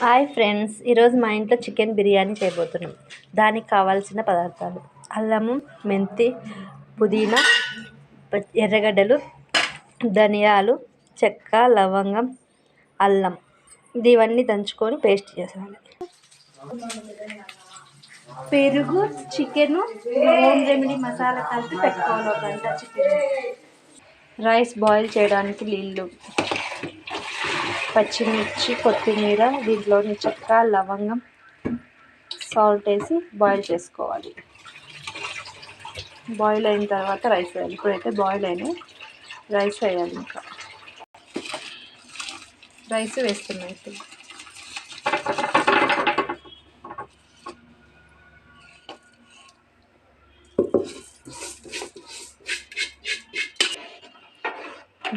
Hi friends ఈరోజు మా ఇంట్లో చికెన్ బిర్యానీ చేయబోతున్నాం. దానికి కావాల్సిన పదార్థాలు. అల్లము మెంతి పుదీనా ఎర్రగడ్డలు ధనియాలు చెక్క లవంగం అల్లం. ఇవన్నీ దంచుకొని పేస్ట్ చేసాలి పెరుగు చికెను హోమ్ రెమెడీ మసాలా కలిపి పెట్టుకోవాలి ఒక గంట చికెన్. రైస్ బాయిల్ చేయడానికి నీళ్ళు. పచ్చిమిర్చి కొత్తిమీర దీంట్లోని చెక్క లవంగం సాల్ట్ వేసి బాయిల్ చేసుకోవాలి. బాయిల్ అయిన తర్వాత రైస్ వేయాలి. ఇప్పుడైతే బాయిల్ అయినాయి రైస్ వేయాలి ఇంకా. రైస్ వేస్తున్నాయి ఇప్పుడు.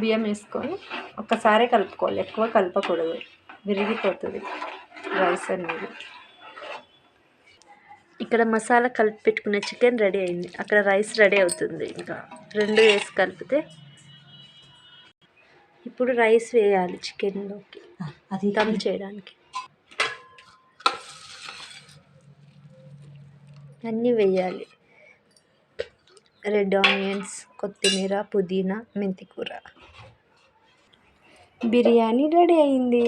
బియ్యం వేసుకొని ఒక్కసారి కలుపుకోవాలి. ఎక్కువ కలపకూడదు. విరిగిపోతుంది రైస్ అనేది. ఇక్కడ మసాలా కలిపి పెట్టుకున్న చికెన్ రెడీ అయింది. అక్కడ రైస్ రెడీ అవుతుంది. ఇంకా రెండు వేసి కలిపితే ఇప్పుడు రైస్ వేయాలి చికెన్లోకి. అది దమ్ చేయడానికి. అన్నీ వేయాలి. రెడ్ ఆనియన్స్ కొత్తిమీర పుదీనా మెంతి కూర బిర్యానీ రెడీ అయింది.